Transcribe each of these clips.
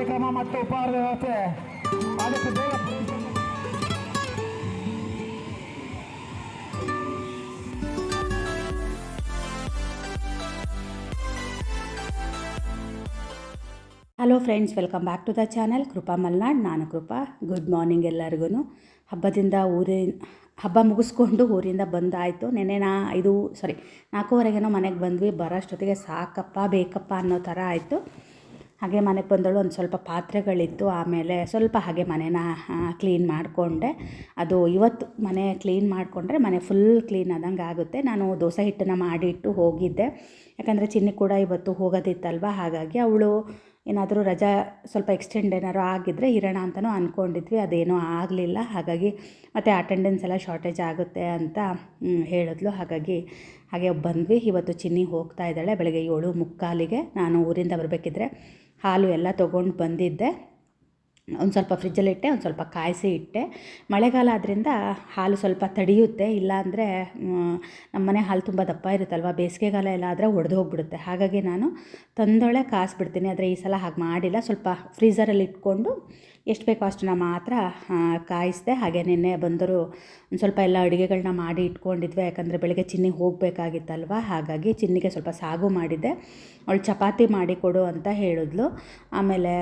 ಕಾರ್ಯಕ್ರಮ ಮತ್ತು ಉಪಹಾರದ ವ್ಯವಸ್ಥೆ. ಆದಷ್ಟು ಬೇಗ hello friends welcome back to the channel Krupa Malnad ನಾನು ಕೃಪಾ ಗುಡ್ ಮಾರ್ನಿಂಗ್ ಎಲ್ಲರಿಗೂ ಹಬ್ಬದಿಂದ ಊರಿನ ಹಬ್ಬ ಮುಗಿಸ್ಕೊಂಡು ಊರಿಂದ ಬಂದಾಯಿತು. ನೆನೆ ನಾ ಐದು ಸಾರಿ ನಾಲ್ಕೂವರೆಗೇನೋ ಮನೆಗೆ ಬಂದ್ವಿ. ಬರೋಷ್ಟೊತ್ತಿಗೆ ಸಾಕಪ್ಪ, ಬೇಕಪ್ಪ ಅನ್ನೋ ಥರ ಆಯಿತು. ಹಾಗೆ ಮನೆಗೆ ಬಂದಳು, ಒಂದು ಸ್ವಲ್ಪ ಪಾತ್ರೆಗಳಿತ್ತು, ಆಮೇಲೆ ಸ್ವಲ್ಪ ಹಾಗೆ ಮನೇನ ಕ್ಲೀನ್ ಮಾಡಿಕೊಂಡೆ. ಅದು ಇವತ್ತು ಮನೆ ಕ್ಲೀನ್ ಮಾಡಿಕೊಂಡ್ರೆ ಮನೆ ಫುಲ್ ಕ್ಲೀನ್ ಆದಂಗೆ ಆಗುತ್ತೆ. ನಾನು ದೋಸೆ ಹಿಟ್ಟನ್ನು ಮಾಡಿಟ್ಟು ಹೋಗಿದ್ದೆ. ಯಾಕಂದರೆ ಚಿನ್ನಿ ಕೂಡ ಇವತ್ತು ಹೋಗೋದಿತ್ತಲ್ವ, ಹಾಗಾಗಿ ಅವಳು ಏನಾದರೂ ರಜಾ ಸ್ವಲ್ಪ ಎಕ್ಸ್ಟೆಂಡ್ ಏನಾದ್ರು ಆಗಿದ್ದರೆ ಇರೋಣ ಅಂತಲೂ ಅಂದ್ಕೊಂಡಿದ್ವಿ ಅದೇನೂ ಆಗಲಿಲ್ಲ, ಹಾಗಾಗಿ ಮತ್ತು ಅಟೆಂಡೆನ್ಸ್ ಎಲ್ಲ ಶಾರ್ಟೇಜ್ ಆಗುತ್ತೆ ಅಂತ ಹೇಳಿದ್ಲು. ಹಾಗಾಗಿ ಹಾಗೆ ಬಂದ್ವಿ. ಇವತ್ತು ಚಿನ್ನಿ ಹೋಗ್ತಾ ಇದ್ದಾಳೆ ಬೆಳಗ್ಗೆ ಏಳು ಮುಕ್ಕಾಲಿಗೆ. ನಾನು ಊರಿಂದ ಬರಬೇಕಿದ್ರೆ ಹಾಲು ಎಲ್ಲ ತೊಗೊಂಡು ಬಂದಿದ್ದೆ. ಒಂದು ಸ್ವಲ್ಪ ಫ್ರಿಜ್ಜಲ್ಲಿಟ್ಟೆ ಒಂದು ಸ್ವಲ್ಪ ಕಾಯಿಸಿ ಇಟ್ಟೆ. ಮಳೆಗಾಲ ಆದ್ದರಿಂದ ಹಾಲು ಸ್ವಲ್ಪ ತಡೆಯುತ್ತೆ ಇಲ್ಲಾಂದರೆ ನಮ್ಮ ಮನೆ ಹಾಲು ತುಂಬ ದಪ್ಪ ಇರುತ್ತಲ್ವ, ಬೇಸಿಗೆಗಾಲ ಎಲ್ಲ ಆದರೆ ಒಡೆದು ಹೋಗ್ಬಿಡುತ್ತೆ. ಹಾಗಾಗಿ ನಾನು ತಂದೊಳೆ ಕಾಯಿಸ್ಬಿಡ್ತೀನಿ ಆದರೆ ಈ ಸಲ ಹಾಗೆ ಮಾಡಿಲ್ಲ. ಸ್ವಲ್ಪ ಫ್ರೀಝರಲ್ಲಿ ಇಟ್ಕೊಂಡು ಎಷ್ಟು ಬೇಕೋ ಅಷ್ಟನ್ನ ಮಾತ್ರ ಕಾಯಿಸಿದೆ ಹಾಗೆ ನಿನ್ನೆ ಬಂದರು ಒಂದು ಸ್ವಲ್ಪ ಎಲ್ಲ ಅಡುಗೆಗಳನ್ನ ಮಾಡಿ ಇಟ್ಕೊಂಡಿದ್ವಿ. ಯಾಕಂದರೆ ಬೆಳಗ್ಗೆ ಚಿನ್ನಿ ಹೋಗಬೇಕಾಗಿತ್ತಲ್ವ? ಹಾಗಾಗಿ ಚಿನ್ನಿಗೆ ಸ್ವಲ್ಪ ಸಾಗು ಮಾಡಿದ್ದೆ. ಅವಳು ಚಪಾತಿ ಮಾಡಿ ಕೊಡು ಅಂತ ಹೇಳಿದ್ಲು. ಆಮೇಲೆ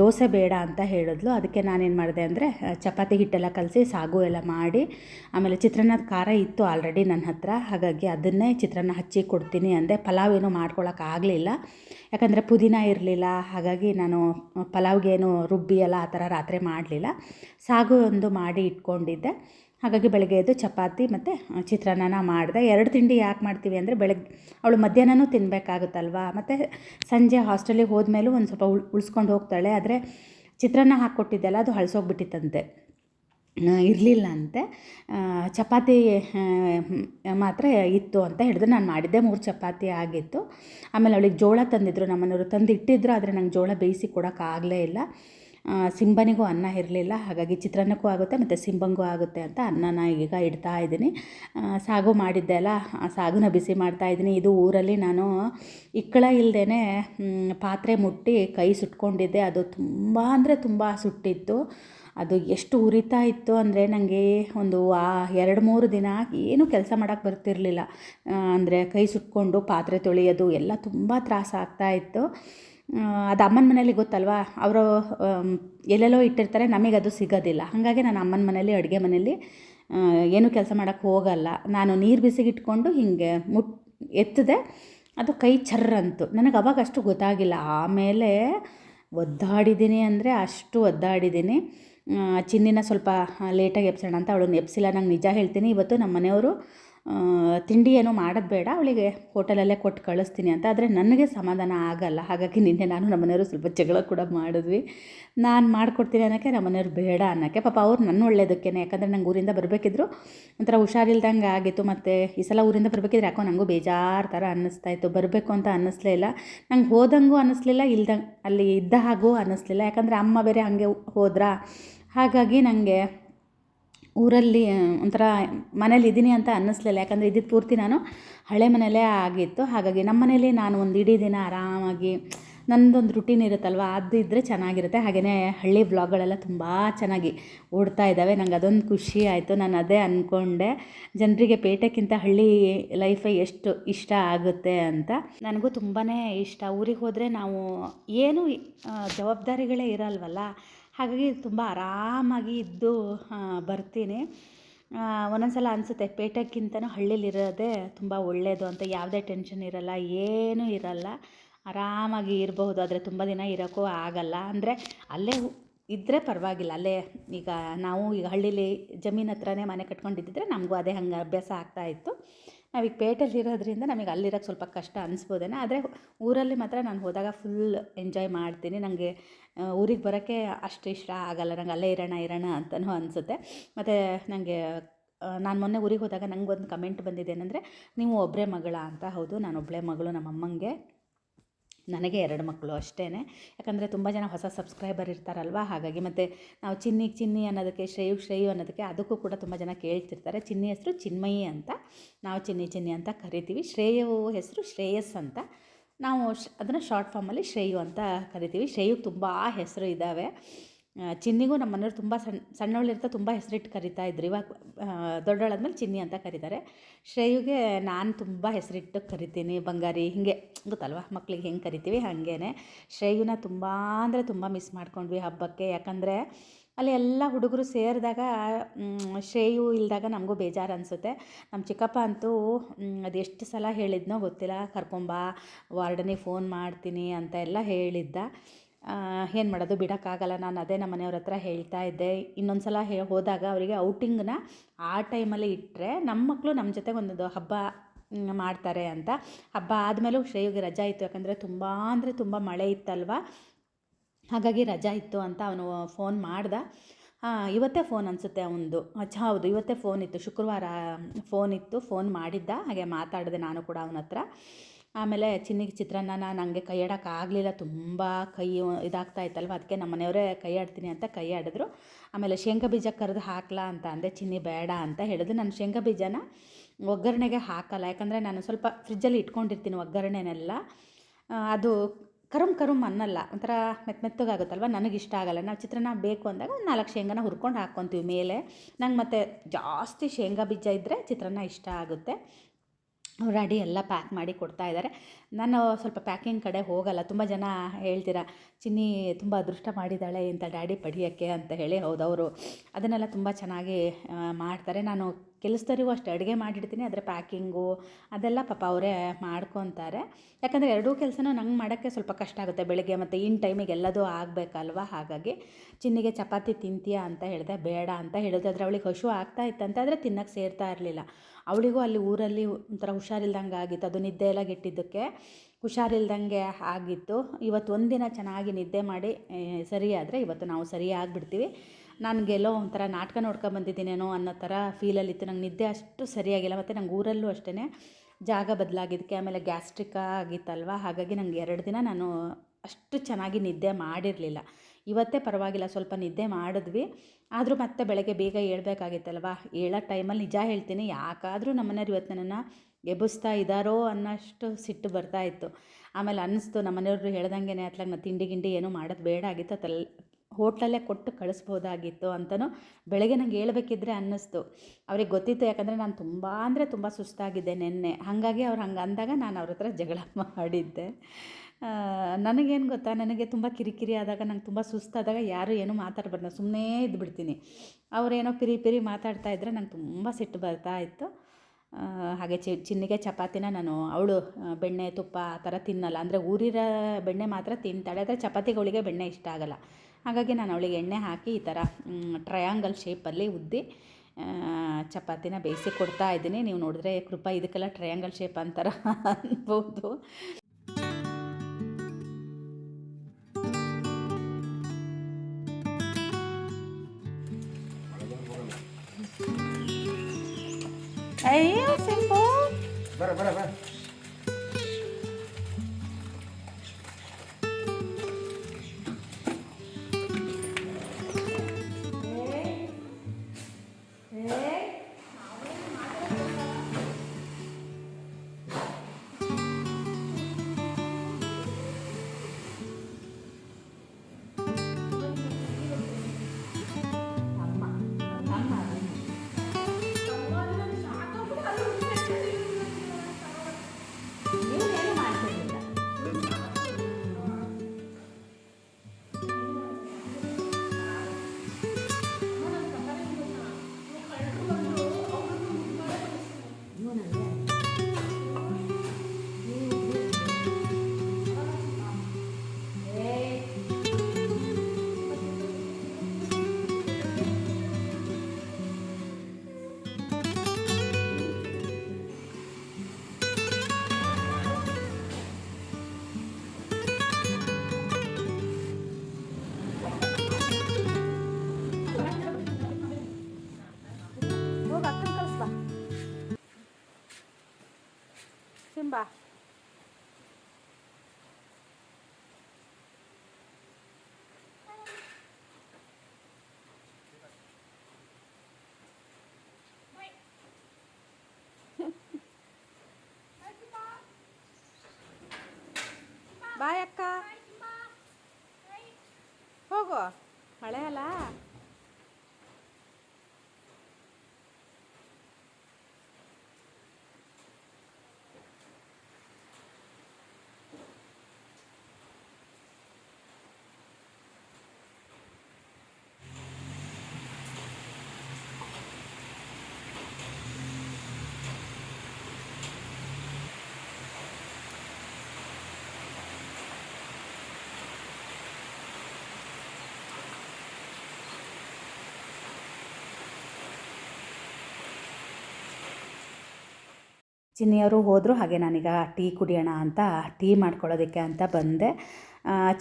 ದೋಸೆ ಬೇಡ ಅಂತ ಹೇಳಿದ್ಲು. ಅದಕ್ಕೆ ನಾನೇನು ಮಾಡಿದೆ ಅಂದರೆ ಚಪಾತಿ ಹಿಟ್ಟೆಲ್ಲ ಕಲಸಿ ಸಾಗು ಎಲ್ಲ ಮಾಡಿ, ಆಮೇಲೆ ಚಿತ್ರಾನ್ನದ ಖಾರ ಇತ್ತು ಆಲ್ರೆಡಿ ನನ್ನ ಹತ್ರ. ಹಾಗಾಗಿ ಅದನ್ನೇ ಚಿತ್ರಾನ್ನ ಹಚ್ಚಿ ಕೊಡ್ತೀನಿ ಅಂದೆ. ಪಲಾವ್ ಏನೂ ಮಾಡ್ಕೊಳಕ್ಕಾಗಲಿಲ್ಲ. ಯಾಕಂದರೆ ಪುದೀನ ಇರಲಿಲ್ಲ. ಹಾಗಾಗಿ ನಾನು ಪಲಾವ್ಗೇನು ರುಬ್ಬಿ ಎಲ್ಲ ಆ ಥರ ರಾತ್ರಿ ಮಾಡಲಿಲ್ಲ. ಸಾಗು ಒಂದು ಮಾಡಿ ಇಟ್ಕೊಂಡಿದ್ದೆ. ಹಾಗಾಗಿ ಬೆಳಗ್ಗೆ ಎದ್ದು ಚಪಾತಿ ಮತ್ತು ಚಿತ್ರಾನ್ನ ಮಾಡಿದೆ. ಎರಡು ತಿಂಡಿ ಯಾಕೆ ಮಾಡ್ತೀವಿ ಅಂದರೆ ಬೆಳಗ್ಗೆ ಅವಳು ಮಧ್ಯಾಹ್ನನೂ ತಿನ್ನಬೇಕಾಗುತ್ತಲ್ವಾ ಮತ್ತು ಸಂಜೆ ಹಾಸ್ಟೆಲಿಗೆ ಹೋದ್ಮೇಲೂ ಒಂದು ಸ್ವಲ್ಪ ಉಳ್, ಉಳಿಸ್ಕೊಂಡು ಹೋಗ್ತಾಳೆ. ಆದರೆ ಚಿತ್ರಾನ್ನ ಹಾಕ್ಕೊಟ್ಟಿದ್ದೆಲ್ಲ ಅದು ಹಳಸೋಗ್ಬಿಟ್ಟಿತ್ತಂತೆ. ಇರಲಿಲ್ಲ ಅಂತೆ. ಚಪಾತಿ ಮಾತ್ರ ಇತ್ತು ಅಂತ ಹೇಳಿದ್ರು ನಾನು ಮಾಡಿದ್ದೆ. ಮೂರು ಚಪಾತಿ ಆಗಿತ್ತು. ಆಮೇಲೆ ಅವಳಿಗೆ ಜೋಳ ತಂದಿದ್ರು. ನಮ್ಮನೆಯವರು ತಂದು ಇಟ್ಟಿದ್ರು ಆದರೆ ನಂಗೆ ಜೋಳ ಬೇಯಿಸಿ ಕೊಡೋಕ್ಕಾಗಲೇ ಇಲ್ಲ. ಸಿಂಬನಿಗೂ ಅನ್ನ ಇರಲಿಲ್ಲ. ಹಾಗಾಗಿ ಚಿತ್ರಾನ್ನಕ್ಕೂ ಆಗುತ್ತೆ ಮತ್ತು ಸಿಂಬಂಗೂ ಆಗುತ್ತೆ ಅಂತ ಅನ್ನನ ಈಗ ಇಡ್ತಾ ಇದ್ದೀನಿ. ಸಾಗು ಮಾಡಿದ್ದೆ ಅಲ್ಲ ಆ ಸಾಗುನ ಬಿಸಿ ಮಾಡ್ತಾ ಇದ್ದೀನಿ. ಇದು ಊರಲ್ಲಿ ನಾನು ಇಕ್ಕಳ ಇಲ್ಲದೇ ಪಾತ್ರೆ ಮುಟ್ಟಿ ಕೈ ಸುಟ್ಕೊಂಡಿದ್ದೆ. ಅದು ತುಂಬ ಅಂದರೆ ತುಂಬ ಸುಟ್ಟಿತ್ತು. ಅದು ಎಷ್ಟು ಉರಿತಾ ಇತ್ತು ಅಂದರೆ ನನಗೆ ಒಂದು ಆ ಎರಡು ಮೂರು ದಿನ ಏನೂ ಕೆಲಸ ಮಾಡೋಕ್ಕೆ ಬರ್ತಿರಲಿಲ್ಲ. ಅಂದರೆ ಕೈ ಸುಟ್ಕೊಂಡು ಪಾತ್ರೆ ತೊಳೆಯೋದು ಎಲ್ಲ ತುಂಬ ತ್ರಾಸ ಆಗ್ತಾ ಇತ್ತು. ಆ, ಅದು ಅಮ್ಮನ ಮನೇಲಿ ಗೊತ್ತಲ್ವಾ? ಅವರು ಎಲ್ಲೆಲ್ಲೋ ಇಟ್ಟಿರ್ತಾರೆ, ನಮಗೆ ಅದು ಸಿಗೋದಿಲ್ಲ. ಹಾಗಾಗಿ ನಾನು ಅಮ್ಮನ ಮನೇಲಿ, ಅಡುಗೆ ಮನೇಲಿ ಏನೂ ಕೆಲಸ ಮಾಡೋಕ್ಕೆ ಹೋಗಲ್ಲ. ನಾನು ನೀರು ಬಿಸಿಗಿಟ್ಕೊಂಡು ಹಿಂಗೆ ಮುಟ್, ಎತ್ತದೆ, ಅದು ಕೈ ಚರ್ರಂತು ನನಗೆ ಅವಾಗ ಅಷ್ಟು ಗೊತ್ತಾಗಿಲ್ಲ. ಆಮೇಲೆ ಒದ್ದಾಡಿದ್ದೀನಿ ಅಂದರೆ ಅಷ್ಟು ಒದ್ದಾಡಿದ್ದೀನಿ ಚಿನ್ನಿನ ಸ್ವಲ್ಪ ಲೇಟಾಗಿ ಎಬ್ಸೋಣ ಅಂತ ಅವಳನ್ನ ಎಬ್ಸಿಲ್ಲ. ನಂಗೆ ನಿಜ ಹೇಳ್ತೀನಿ. ಇವತ್ತು ನಮ್ಮ ಮನೆಯವರು ತಿಂಡಿ ಏನೂ ಮಾಡೋದು ಬೇಡ, ಅವಳಿಗೆ ಹೋಟೆಲಲ್ಲೇ ಕೊಟ್ಟು ಕಳಿಸ್ತೀನಿ ಅಂತ. ಆದರೆ ನನಗೆ ಸಮಾಧಾನ ಆಗಲ್ಲ. ಹಾಗಾಗಿ ನಿನ್ನೆ ನಾನು ನಮ್ಮ ಮನೆಯವರು ಸ್ವಲ್ಪ ಜಗಳ ಕೂಡ ಮಾಡಿದ್ವಿ. ನಾನು ಮಾಡಿಕೊಡ್ತೀನಿ ಅನ್ನೋಕ್ಕೆ ನಮ್ಮ ಮನೆಯವ್ರು ಬೇಡ ಅನ್ನೋಕ್ಕೆ. ಪಾಪ ಅವ್ರು ನನ್ನ ಒಳ್ಳೇದಕ್ಕೇ ಯಾಕಂದರೆ ನಂಗೆ ಊರಿಂದ ಬರಬೇಕಿದ್ರು ಒಂಥರ ಹುಷಾರಿಲ್ದಂಗೆ ಆಗಿತ್ತು. ಮತ್ತು ಈ ಸಲ ಊರಿಂದ ಬರಬೇಕಿದ್ರೆ ಯಾಕೋ ನನಗೂ ಬೇಜಾರು ಥರ ಅನ್ನಿಸ್ತಾ ಇತ್ತು. ಬರಬೇಕು ಅಂತ ಅನ್ನಿಸ್ಲೇ ಇಲ್ಲ. ನಂಗೆ ಹೋದಂಗೂ ಅನ್ನಿಸ್ಲಿಲ್ಲ ಇಲ್ದಂಗೆ ಅಲ್ಲಿ ಇದ್ದ ಹಾಗೂ ಅನ್ನಿಸ್ಲಿಲ್ಲ. ಯಾಕಂದರೆ ಅಮ್ಮ ಬೇರೆ ಹಾಗೆ ಹೋದ್ರಾ? ಹಾಗಾಗಿ ನನಗೆ ಊರಲ್ಲಿ ಒಂಥರ ಮನೇಲಿ ಇದ್ದೀನಿ ಅಂತ ಅನ್ನಿಸ್ಲಿಲ್ಲ. ಯಾಕಂದರೆ ಇದ್ದಿದ್ದು ಪೂರ್ತಿ ನಾನು ಹಳೆ ಮನೆಯಲ್ಲೇ ಆಗಿತ್ತು. ಹಾಗಾಗಿ ನಮ್ಮ ಮನೇಲಿ ನಾನು ಒಂದು ಇಡೀ ದಿನ ಆರಾಮಾಗಿ ನನ್ನದೊಂದು ರುಟೀನ್ ಇರುತ್ತಲ್ವ, ಅದು ಇದ್ದರೆ ಚೆನ್ನಾಗಿರುತ್ತೆ. ಹಾಗೆಯೇ ಹಳ್ಳಿ ವ್ಲಾಗ್ಗಳೆಲ್ಲ ತುಂಬ ಚೆನ್ನಾಗಿ ಓಡ್ತಾ ಇದ್ದಾವೆ ನಂಗೆ ಅದೊಂದು ಖುಷಿ ಆಯಿತು. ನಾನು ಅದೇ ಅಂದ್ಕೊಂಡೆ ಜನರಿಗೆ ಪೇಟೆಕ್ಕಿಂತ ಹಳ್ಳಿ ಲೈಫೇ ಎಷ್ಟು ಇಷ್ಟ ಆಗುತ್ತೆ ಅಂತ. ನನಗೂ ತುಂಬಾ ಇಷ್ಟ. ಊರಿಗೆ ಹೋದರೆ ನಾವು ಏನೂ ಜವಾಬ್ದಾರಿಗಳೇ ಇರಲ್ವಲ್ಲ. ಹಾಗಾಗಿ ತುಂಬ ಆರಾಮಾಗಿ ಇದ್ದು ಬರ್ತೀನಿ. ಒಂದೊಂದು ಸಲ ಅನಿಸುತ್ತೆ ಪೇಟೆಗಿಂತನೂ ಹಳ್ಳಿಲಿರೋದೇ ತುಂಬ ಒಳ್ಳೆಯದು ಅಂತ. ಯಾವುದೇ ಟೆನ್ಷನ್ ಇರಲ್ಲ, ಏನೂ ಇರಲ್ಲ. ಆರಾಮಾಗಿ ಇರಬಹುದು, ಆದರೆ ತುಂಬ ದಿನ ಇರೋಕ್ಕೂ ಆಗಲ್ಲ. ಅಂದರೆ ಅಲ್ಲೇ ಇದ್ದರೆ ಪರವಾಗಿಲ್ಲ. ಅಲ್ಲೇ ಈಗ ನಾವು ಈಗ ಹಳ್ಳೀಲಿ ಜಮೀನು ಹತ್ರನೇ ಮನೆ ಕಟ್ಕೊಂಡಿದ್ದಿದ್ರೆ ನಮಗೂ ಅದೇ ಹಂಗೆ ಅಭ್ಯಾಸ ಆಗ್ತಾ ಇತ್ತು. ನಾವೀಗ ಪೇಟೆಯಲ್ಲಿರೋದ್ರಿಂದ ನಮಗೆ ಅಲ್ಲಿರೋಕ್ಕೆ ಸ್ವಲ್ಪ ಕಷ್ಟ ಅನಿಸ್ಬೋದೇನೋ, ಆದರೆ ಊರಲ್ಲಿ ಮಾತ್ರ ನಾನು ಹೋದಾಗ ಫುಲ್ ಎಂಜಾಯ್ ಮಾಡ್ತೀನಿ. ನನಗೆ ಊರಿಗೆ ಬರೋಕ್ಕೆ ಅಷ್ಟು ಇಷ್ಟ ಆಗಲ್ಲ. ನಂಗೆ ಅಲ್ಲೇ ಇರೋಣ ಇರೋಣ ಅಂತಲೂ ಅನಿಸುತ್ತೆ. ಮತ್ತು ನನಗೆ ನಾನು ಮೊನ್ನೆ ಊರಿಗೆ ಹೋದಾಗ ನನಗೊಂದು ಕಮೆಂಟ್ ಬಂದಿದೆ ಏನಂದರೆ, ನೀವು ಒಬ್ಬರೇ ಮಗಳ ಅಂತ. ಹೌದು, ನಾನು ಒಬ್ಬಳೇ ಮಗಳು ನಮ್ಮ ಅಮ್ಮಂಗೆ. ನನಗೆ ಎರಡು ಮಕ್ಕಳು ಅಷ್ಟೇ ಯಾಕಂದರೆ ತುಂಬ ಜನ ಹೊಸ ಸಬ್ಸ್ಕ್ರೈಬರ್ ಇರ್ತಾರಲ್ವ? ಹಾಗಾಗಿ ಮತ್ತು ನಾವು ಚಿನ್ನಿಗೆ ಚಿನ್ನಿ ಅನ್ನೋದಕ್ಕೆ, ಶ್ರೇಯು ಶ್ರೇಯು ಅನ್ನೋದಕ್ಕೆ ಅದಕ್ಕೂ ಕೂಡ ತುಂಬ ಜನ ಕೇಳ್ತಿರ್ತಾರೆ. ಚಿನ್ನಿ ಹೆಸರು ಚಿನ್ಮಯಿ ಅಂತ ನಾವು ಚಿನ್ನಿ ಚಿನ್ನಿ ಅಂತ ಕರಿತೀವಿ. ಶ್ರೇಯು ಹೆಸರು ಶ್ರೇಯಸ್ ಅಂತ ನಾವು ಅದನ್ನು ಶಾರ್ಟ್ ಫಾರ್ಮಲ್ಲಿ ಶ್ರೇಯು ಅಂತ ಕರಿತೀವಿ. ಶ್ರೇಯು ತುಂಬ ಹೆಸರು ಇದ್ದಾವೆ ಚಿನ್ನಿಗೂ ನಮ್ಮ ಮನೆಯವ್ರು ತುಂಬ ಸಣ್ಣ ಸಣ್ಣವಳಿರ್ತಾ ತುಂಬ ಹೆಸರಿಟ್ಟು ಕರಿತಾ ಇದ್ರು. ಇವಾಗ ದೊಡ್ಡವಳಾದ್ಮೇಲೆ ಚಿನ್ನಿ ಅಂತ ಕರೀತಾರೆ. ಶ್ರೇಯುಗೆ ನಾನು ತುಂಬ ಹೆಸರಿಟ್ಟು ಕರಿತೀನಿ, ಬಂಗಾರಿ, ಹೀಗೆ, ಗೊತ್ತಲ್ವ? ಮಕ್ಳಿಗೆ ಹೆಂಗೆ ಕರಿತೀವಿ ಹಾಗೇ ಶ್ರೇಯುನ ತುಂಬ ಅಂದರೆ ತುಂಬ ಮಿಸ್ ಮಾಡ್ಕೊಂಡ್ವಿ ಹಬ್ಬಕ್ಕೆ. ಯಾಕಂದರೆ ಅಲ್ಲಿ ಎಲ್ಲ ಹುಡುಗರು ಸೇರಿದಾಗ ಶ್ರೇಯು ಇಲ್ದಾಗ ನಮಗೂ ಬೇಜಾರು ಅನಿಸುತ್ತೆ. ನಮ್ಮ ಚಿಕ್ಕಪ್ಪ ಅಂತೂ ಅದೆಷ್ಟು ಸಲ ಹೇಳಿದ್ನೋ ಗೊತ್ತಿಲ್ಲ. ಕರ್ಕೊಂಬಾ, ವಾರ್ಡನಿಗೆ ಫೋನ್ ಮಾಡ್ತೀನಿ ಅಂತ ಎಲ್ಲ ಹೇಳಿದ್ದ. ಏನು ಮಾಡೋದು? ಬಿಡೋಕ್ಕಾಗಲ್ಲ. ನಾನು ಅದೇ ನಮ್ಮ ಮನೆಯವ್ರ ಹತ್ರ ಹೇಳ್ತಾ ಇದ್ದೆ. ಇನ್ನೊಂದು ಸಲ ಹೇ, ಹೋದಾಗ ಅವರಿಗೆ ಔಟಿಂಗ್ನ ಆ ಟೈಮಲ್ಲಿ ಇಟ್ಟರೆ ನಮ್ಮ ಮಕ್ಕಳು ನಮ್ಮ ಜೊತೆ ಒಂದೊಂದು ಹಬ್ಬ ಮಾಡ್ತಾರೆ ಅಂತ. ಹಬ್ಬ ಆದಮೇಲೂ ಶ್ರೇಯುಗೆ ರಜಾ ಇತ್ತು. ಯಾಕಂದರೆ ತುಂಬ ಅಂದರೆ ತುಂಬ ಮಳೆ ಇತ್ತಲ್ವ? ಹಾಗಾಗಿ ರಜಾ ಇತ್ತು ಅಂತ ಅವನು ಫೋನ್ ಮಾಡ್ದ. ಇವತ್ತೇ ಫೋನ್ ಅನಿಸುತ್ತೆ ಅವನದು. ಅಚ್ಚಾ ಹೌದು, ಇವತ್ತೇ ಫೋನ್ ಇತ್ತು. ಶುಕ್ರವಾರ ಫೋನ್ ಇತ್ತು. ಫೋನ್ ಮಾಡಿದ್ದ. ಹಾಗೆ ಮಾತಾಡಿದೆ ನಾನು ಕೂಡ ಅವನ ಹತ್ರ ಆಮೇಲೆ ಚಿನ್ನಿಗೆ ಚಿತ್ರಾನ್ನ ನಾನು ಹಂಗೆ ಕೈ ಆಗಲಿಲ್ಲ, ತುಂಬ ಕೈ ಇದಾಗ್ತಾ ಇತ್ತಲ್ವ? ಅದಕ್ಕೆ ನಮ್ಮ ಮನೆಯವರೇ ಕೈ ಆಡ್ತೀನಿ ಅಂತ ಕೈ ಆಡಿದ್ರು. ಆಮೇಲೆ ಶೇಂಗಾ ಬೀಜ ಕರೆದು ಹಾಕ್ಲಾ ಅಂತ ಅಂದೆ, ಚಿನ್ನಿ ಬೇಡ ಅಂತ ಹೇಳಿದ್ರು. ನಾನು ಶೇಂಗಾ ಬೀಜನ ಒಗ್ಗರಣೆಗೆ ಹಾಕಲ್ಲ, ಯಾಕಂದರೆ ನಾನು ಸ್ವಲ್ಪ ಫ್ರಿಜ್ಜಲ್ಲಿ ಇಟ್ಕೊಂಡಿರ್ತೀನಿ ಒಗ್ಗರಣೆನೆಲ್ಲ. ಅದು ಕರುಮ್ ಕರುಮ್ ಅನ್ನಲ್ಲ, ಒಂಥರ ಮೆತ್ತ ಮೆತ್ತಗಾಗುತ್ತಲ್ವ? ಇಷ್ಟ ಆಗಲ್ಲ. ನಾವು ಚಿತ್ರಾನ್ನ ಬೇಕು ಅಂದಾಗ ಒಂದು ನಾಲ್ಕು ಶೇಂಗಾನ ಹುರ್ಕೊಂಡು ಹಾಕ್ಕೊತೀವಿ ಮೇಲೆ. ನಂಗೆ ಮತ್ತೆ ಜಾಸ್ತಿ ಶೇಂಗಾ ಬೀಜ ಇದ್ದರೆ ಚಿತ್ರಾನ್ನ ಇಷ್ಟ ಆಗುತ್ತೆ. ರೆಡಿ ಎಲ್ಲ ಪ್ಯಾಕ್ ಮಾಡಿ ಕೊಡ್ತಾ ಇದ್ದಾರೆ ನಾನು ಸ್ವಲ್ಪ ಪ್ಯಾಕಿಂಗ್ ಕಡೆ ಹೋಗಲ್ಲ. ತುಂಬ ಜನ ಹೇಳ್ತೀರಾ, ಚಿನ್ನಿ ತುಂಬ ಅದೃಷ್ಟ ಮಾಡಿದ್ದಾಳೆ ಇಂಥ ಡ್ಯಾಡಿ ಪಡಿಯೋಕ್ಕೆ ಅಂತ ಹೇಳಿ. ಹೌದು, ಅವರು ಅದನ್ನೆಲ್ಲ ತುಂಬ ಚೆನ್ನಾಗಿ ಮಾಡ್ತಾರೆ. ನಾನು ಕೆಲಸದವರಿಗೂ ಅಷ್ಟೇ, ಅಡುಗೆ ಮಾಡಿಡ್ತೀನಿ ಅದರ ಪ್ಯಾಕಿಂಗು ಅದೆಲ್ಲ ಪಾಪ ಅವರೇ ಮಾಡ್ಕೊತಾರೆ. ಯಾಕಂದರೆ ಎರಡೂ ಕೆಲಸನೂ ನಂಗೆ ಮಾಡೋಕ್ಕೆ ಸ್ವಲ್ಪ ಕಷ್ಟ ಆಗುತ್ತೆ. ಬೆಳಗ್ಗೆ ಮತ್ತು ಇನ್ ಟೈಮಿಗೆ ಎಲ್ಲದೂ ಆಗಬೇಕಲ್ವ? ಹಾಗಾಗಿ ಚಿನ್ನಿಗೆ ಚಪಾತಿ ತಿಂತೀಯ ಅಂತ ಹೇಳಿದೆ, ಬೇಡ ಅಂತ ಹೇಳಿದ್ರೆ ಆದರೆ ಅವಳಿಗೆ ಹಶು ಆಗ್ತಾ ಇತ್ತಂತೆ, ಆದರೆ ತಿನ್ನಕ್ಕೆ ಸೇರ್ತಾ ಇರಲಿಲ್ಲ. ಅವಳಿಗೂ ಅಲ್ಲಿ ಊರಲ್ಲಿ ಒಂಥರ ಹುಷಾರಿಲ್ದಂಗೆ ಆಗಿತ್ತು. ಅದು ನಿದ್ದೆ ಎಲ್ಲ ಗೆಟ್ಟಿದ್ದಕ್ಕೆ ಹುಷಾರಿಲ್ದಂಗೆ ಆಗಿತ್ತು. ಇವತ್ತು ಒಂದಿನ ಚೆನ್ನಾಗಿ ನಿದ್ದೆ ಮಾಡಿ ಸರಿಯಾದರೆ ಇವತ್ತು ನಾವು ಸರಿ ಆಗಿಬಿಡ್ತೀವಿ. ನನಗೆಲ್ಲೋ ಒಂಥರ ನಾಟಕ ನೋಡ್ಕೊಂಡು ಬಂದಿದ್ದೀನೇನೋ ಅನ್ನೋ ಥರ ಫೀಲಲ್ಲಿತ್ತು ನಂಗೆ ನಿದ್ದೆ ಅಷ್ಟು ಸರಿಯಾಗಿಲ್ಲ. ಮತ್ತು ನಂಗೆ ಊರಲ್ಲೂ ಅಷ್ಟೇ ಜಾಗ ಬದಲಾಗಿದ್ದಕ್ಕೆ, ಆಮೇಲೆ ಗ್ಯಾಸ್ಟ್ರಿಕ್ ಆಗಿತ್ತಲ್ವ? ಹಾಗಾಗಿ ನಂಗೆ ಎರಡು ದಿನ ನಾನು ಅಷ್ಟು ಚೆನ್ನಾಗಿ ನಿದ್ದೆ ಮಾಡಿರಲಿಲ್ಲ. ಇವತ್ತೇ ಪರವಾಗಿಲ್ಲ, ಸ್ವಲ್ಪ ನಿದ್ದೆ ಮಾಡಿದ್ವಿ. ಆದರೂ ಮತ್ತೆ ಬೆಳಗ್ಗೆ ಬೇಗ ಏಳಬೇಕಾಗಿತ್ತಲ್ವ? ಹೇಳೋ ಟೈಮಲ್ಲಿ ನಿಜ ಹೇಳ್ತೀನಿ, ಯಾಕಾದರೂ ನಮ್ಮನೆಯವ್ರು ಇವತ್ತು ನನ್ನನ್ನು ಎಬ್ಬಿಸ್ತಾ ಇದ್ದಾರೋ ಅನ್ನೋಷ್ಟು ಸಿಟ್ಟು ಬರ್ತಾ ಇತ್ತು. ಆಮೇಲೆ ಅನ್ನಿಸ್ತು ನಮ್ಮನೆಯವ್ರು ಹೇಳ್ದಂಗೆ ಅತ್ಲಾಗ ನಾನು ತಿಂಡಿ ಗಿಂಡಿ ಏನೂ ಮಾಡೋದು ಬೇಡ ಆಗಿತ್ತು. ಅತ್ತಲ್ ಹೋಟ್ಲಲ್ಲೇ ಕೊಟ್ಟು ಕಳಿಸ್ಬೋದಾಗಿತ್ತು ಅಂತಲೂ ಬೆಳಗ್ಗೆ ನಂಗೆ ಹೇಳ್ಬೇಕಿದ್ರೆ ಅನ್ನಿಸ್ತು. ಅವ್ರಿಗೆ ಗೊತ್ತಿತ್ತು ಯಾಕಂದರೆ ನಾನು ತುಂಬ ಅಂದರೆ ತುಂಬ ಸುಸ್ತಾಗಿದ್ದೆ ನಿನ್ನೆ. ಹಾಗಾಗಿ ಅವ್ರು ಹಂಗೆ ಅಂದಾಗ ನಾನು ಅವ್ರ ಹತ್ರ ಜಗಳ ಮಾಡಿದ್ದೆ. ನನಗೇನು ಗೊತ್ತಾ, ನನಗೆ ತುಂಬ ಕಿರಿಕಿರಿ ಆದಾಗ, ನಂಗೆ ತುಂಬ ಸುಸ್ತಾದಾಗ ಯಾರು ಏನೂ ಮಾತಾಡ್ಬಾರ್ದು. ಸುಮ್ಮನೆ ಇದ್ಬಿಡ್ತೀನಿ. ಅವರೇನೋ ಪಿರಿ ಪಿರಿ ಮಾತಾಡ್ತಾ ಇದ್ದರೆ ನಂಗೆ ತುಂಬ ಸಿಟ್ಟು ಬರ್ತಾ ಇತ್ತು. ಹಾಗೆ ಚಿ, ಚಿನ್ನಿಗೆ ಚಪಾತಿನ ನಾನು ಅವಳು ಬೆಣ್ಣೆ ತುಪ್ಪ ಆ ಥರ ತಿನ್ನಲ್ಲ. ಅಂದರೆ ಊರಿರೋ ಬೆಣ್ಣೆ ಮಾತ್ರ ತಿಂತಾಳೆ. ಆದರೆ ಚಪಾತಿಗಳಿಗೆ ಬೆಣ್ಣೆ ಇಷ್ಟ ಆಗಲ್ಲ. ಹಾಗಾಗಿ ನಾನು ಅವಳಿಗೆ ಎಣ್ಣೆ ಹಾಕಿ ಈ ಥರ ಟ್ರಯಾಂಗಲ್ ಶೇಪಲ್ಲಿ ಉದ್ದಿ ಚಪಾತಿನ ಬೇಯಿಸಿ ಕೊಡ್ತಾ ಇದ್ದೀನಿ. ನೀವು ನೋಡಿದ್ರೆ ಕೃಪಾ ಇದಕ್ಕೆಲ್ಲ ಟ್ರಯಾಂಗಲ್ ಶೇಪ್ ಅಂತಾರ ಅನ್ಬೋದು. ಅಯ್ಯೋ, ಸಿಂಪು. ಬಾಯ್ ಅಕ್ಕ. ಹೋಗು. ಮಳೆ ಅಲ್ಲ? ಚಿನ್ನಿಯವರು ಹೋದರು ಹಾಗೆ ನಾನೀಗ ಟೀ ಕುಡಿಯೋಣ ಅಂತ ಟೀ ಮಾಡ್ಕೊಳ್ಳೋದಕ್ಕೆ ಅಂತ ಬಂದೆ.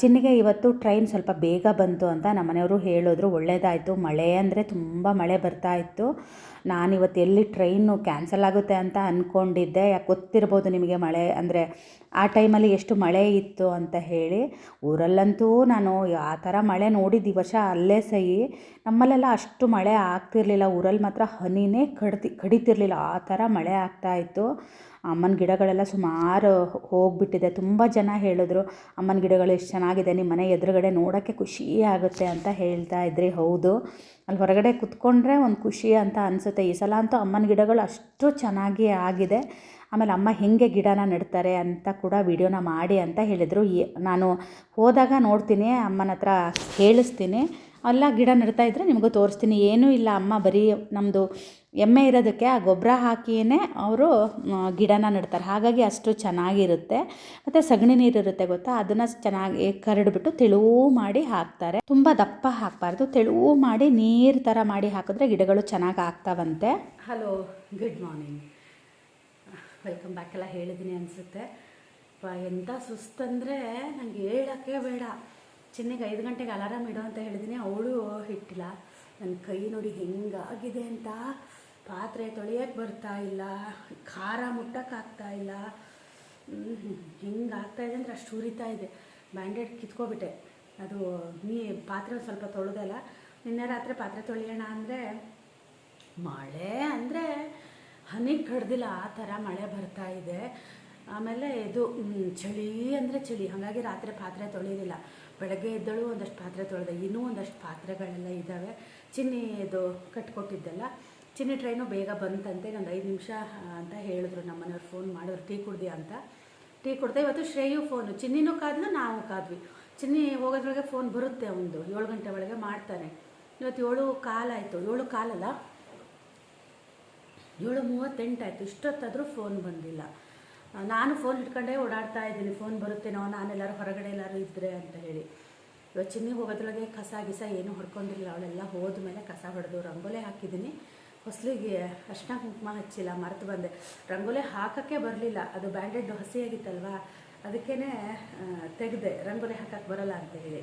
ಚಿನ್ನಿಗೆ ಇವತ್ತು ಟ್ರೈನ್ ಸ್ವಲ್ಪ ಬೇಗ ಬಂತು ಅಂತ ನಮ್ಮ ಮನೆಯವರು ಹೇಳಿದ್ರು. ಒಳ್ಳೆಯದಾಯಿತು ಮಳೆ ಅಂದರೆ ತುಂಬ ಮಳೆ ಬರ್ತಾ ಇತ್ತು. ನಾನಿವತ್ತು ಎಲ್ಲಿ ಟ್ರೈನು ಕ್ಯಾನ್ಸಲ್ ಆಗುತ್ತೆ ಅಂತ ಅಂದ್ಕೊಂಡಿದ್ದೆ ಯಾಕೆ ಗೊತ್ತಿರ್ಬೋದು ನಿಮಗೆ ಮಳೆ ಅಂದರೆ ಆ ಟೈಮಲ್ಲಿ ಎಷ್ಟು ಮಳೆ ಇತ್ತು ಅಂತ ಹೇಳಿ. ಊರಲ್ಲಂತೂ ನಾನು ಆ ಥರ ಮಳೆ ನೋಡಿದ್ದು ಈ ವರ್ಷ ಅಲ್ಲೇ ಸಹಿ. ನಮ್ಮಲ್ಲೆಲ್ಲ ಅಷ್ಟು ಮಳೆ ಆಗ್ತಿರ್ಲಿಲ್ಲ. ಊರಲ್ಲಿ ಮಾತ್ರ ಹನಿನೇ ಕಡ್ತಿ ಕಡಿತಿರ್ಲಿಲ್ಲ. ಆ ಥರ ಮಳೆ ಆಗ್ತಾ ಇತ್ತು. ಅಮ್ಮನ ಗಿಡಗಳೆಲ್ಲ ಸುಮಾರು ಹೋಗ್ಬಿಟ್ಟಿದೆ. ತುಂಬ ಜನ ಹೇಳಿದ್ರು, ಅಮ್ಮನ ಗಿಡಗಳು ಎಷ್ಟು ಚೆನ್ನಾಗಿದೆ ನಿಮ್ಮ ಮನೆ ಎದುರುಗಡೆ ನೋಡೋಕ್ಕೆ ಖುಷಿ ಆಗುತ್ತೆ ಅಂತ ಹೇಳ್ತಾ ಇದ್ರಿ. ಹೌದು. ಅಲ್ಲಿ ಹೊರಗಡೆ ಕುತ್ಕೊಂಡ್ರೆ ಒಂದು ಖುಷಿ ಅಂತ ಅನಿಸುತ್ತೆ. ಈ ಸಲ ಅಂತೂ ಅಮ್ಮನ ಗಿಡಗಳು ಅಷ್ಟು ಚೆನ್ನಾಗಿ ಆಗಿದೆ. ಆಮೇಲೆ ಅಮ್ಮ ಹೇಗೆ ಗಿಡನ ನೆಡ್ತಾರೆ ಅಂತ ಕೂಡ ವಿಡಿಯೋನ ಮಾಡಿ ಅಂತ ಹೇಳಿದರು. ನಾನು ಹೋದಾಗ ನೋಡ್ತೀನಿ, ಅಮ್ಮನ ಹತ್ರ ಹೇಳಿಸ್ತೀನಿ ಅಲ್ಲ, ಗಿಡ ನೆಡ್ತಾ ಇದ್ದರೆ ನಿಮಗೂ ತೋರಿಸ್ತೀನಿ. ಏನೂ ಇಲ್ಲ, ಅಮ್ಮ ಬರೀ ನಮ್ಮದು ಎಮ್ಮೆ ಇರೋದಕ್ಕೆ ಆ ಗೊಬ್ಬರ ಹಾಕಿಯೇ ಅವರು ಗಿಡನ ನೆಡ್ತಾರೆ. ಹಾಗಾಗಿ ಅಷ್ಟು ಚೆನ್ನಾಗಿರುತ್ತೆ. ಮತ್ತು ಸಗಣಿ ನೀರು ಇರುತ್ತೆ ಗೊತ್ತಾ? ಅದನ್ನು ಚೆನ್ನಾಗಿ ಕರಡ್ಬಿಟ್ಟು ತೆಳುವು ಮಾಡಿ ಹಾಕ್ತಾರೆ. ತುಂಬ ದಪ್ಪ ಹಾಕಬಾರ್ದು. ತೆಳುವು ಮಾಡಿ ನೀರು ಥರ ಮಾಡಿ ಹಾಕಿದ್ರೆ ಗಿಡಗಳು ಚೆನ್ನಾಗಿ ಆಗ್ತಾವಂತೆ. Hello good morning welcome back ಎಲ್ಲ ಹೇಳಿದ್ದೀನಿ ಅನಿಸುತ್ತೆ. ಎಂಥ ಸುಸ್ತಂದರೆ ನನಗೆ ಹೇಳೋಕ್ಕೆ ಬೇಡ. ಚಿನ್ನಿಗೆ ಐದು ಗಂಟೆಗೆ ಅಲಾರಾಮ್ ಇಡು ಅಂತ ಹೇಳಿದ್ದೀನಿ ಅವಳು ಇಟ್ಟಿಲ್ಲ ನನ್ನ ಕೈ ನೋಡಿ ಹೆಂಗಾಗಿದೆ ಅಂತ. ಪಾತ್ರೆ ತೊಳೆಯೋಕ್ಕೆ ಬರ್ತಾ ಇಲ್ಲ, ಖಾರ ಮುಟ್ಟಕ್ಕಾಗ್ತಾ ಇಲ್ಲ. ಹಿಂಗಾಗ್ತಾ ಇದೆ ಅಂದರೆ ಅಷ್ಟು ಉರಿತಾ ಇದೆ. ಬ್ಯಾಂಡೆಡ್ ಕಿತ್ಕೊಬಿಟ್ಟೆ. ಅದು ನೀ ಪಾತ್ರೆ ಸ್ವಲ್ಪ ತೊಳೆದಲ್ಲ ನಿನ್ನೆ ರಾತ್ರಿ ಪಾತ್ರೆ ತೊಳೆಯೋಣ ಅಂದರೆ ಮಳೆ ಅಂದರೆ ಹನಿ ಕಡ್ದಿಲ್ಲ, ಆ ಥರ ಮಳೆ ಬರ್ತಾ ಇದೆ. ಆಮೇಲೆ ಇದು ಚಳಿ ಅಂದರೆ ಚಳಿ. ಹಾಗಾಗಿ ರಾತ್ರಿ ಪಾತ್ರೆ ತೊಳೆಯೋದಿಲ್ಲ ಬೆಳಗ್ಗೆ ಎದ್ದಳು ಒಂದಷ್ಟು ಪಾತ್ರೆ ತೊಳೆದೆ. ಇನ್ನೂ ಒಂದಷ್ಟು ಪಾತ್ರೆಗಳೆಲ್ಲ ಇದ್ದಾವೆ. ಚಿನ್ನಿ ಇದು ಕಟ್ಕೊಟ್ಟಿದ್ದೆಲ್ಲ. ಚಿನ್ನಿ ಟ್ರೈನು ಬೇಗ ಬಂತಂತೆ ಒಂದು ಐದು ನಿಮಿಷ ಅಂತ ಹೇಳಿದ್ರು ನಮ್ಮ ಮನೆಯವ್ರು ಫೋನ್ ಮಾಡಿದ್ರು, ಟೀ ಕುಡ್ದಿ ಅಂತ. ಟೀ ಕುಡ್ದೆ ಇವತ್ತು ಶ್ರೇಯು ಫೋನು ಚಿನ್ನಿನೂ ಕಾದ್ಲು, ನಾವು ಕಾದ್ವಿ. ಚಿನ್ನಿ ಹೋಗೋದ್ರೊಳಗೆ ಫೋನ್ ಬರುತ್ತೆ ಒಂದು, ಏಳು ಗಂಟೆ ಒಳಗೆ ಮಾಡ್ತಾನೆ. ಇವತ್ತು ಏಳು ಕಾಲಾಯಿತು ಏಳು ಕಾಲಲ್ಲ ಏಳು ಮೂವತ್ತೆಂಟಾಯಿತು ಇಷ್ಟೊತ್ತಾದರೂ ಫೋನ್ ಬಂದಿಲ್ಲ. ನಾನು ಫೋನ್ ಇಟ್ಕೊಂಡೇ ಓಡಾಡ್ತಾ ಇದ್ದೀನಿ ಫೋನ್ ಬರುತ್ತೇನೋ, ನಾನೆಲ್ಲರೂ ಹೊರಗಡೆ ಎಲ್ಲರೂ ಇದ್ದರೆ ಅಂತ ಹೇಳಿ. ಇವತ್ತು ಚಿನ್ನಿ ಹೋಗೋದ್ರೊಳಗೆ ಕಸ ಗಿಸ ಏನು ಹೊಡ್ಕೊಂಡಿರಲಿಲ್ಲ ಅವಳೆಲ್ಲ ಹೋದ ಮೇಲೆ ಕಸ ಹೊಡೆದು ರಂಗೋಲೆ ಹಾಕಿದ್ದೀನಿ. ಹೊಸ್ಲಿಗೆ ಅರ್ಶಿನ ಕುಂಕುಮ ಹಚ್ಚಿಲ್ಲ, ಮರೆತು ಬಂದೆ. ರಂಗೋಲಿ ಹಾಕೋಕ್ಕೆ ಬರಲಿಲ್ಲ. ಅದು ಬ್ಯಾಂಡೆಡ್ ಹಸಿಯಾಗಿತ್ತಲ್ವಾ? ಅದಕ್ಕೇ ತೆಗೆದೆ, ರಂಗೋಲಿ ಹಾಕಕ್ಕೆ ಬರಲ್ಲ ಅಂತ ಹೇಳಿ.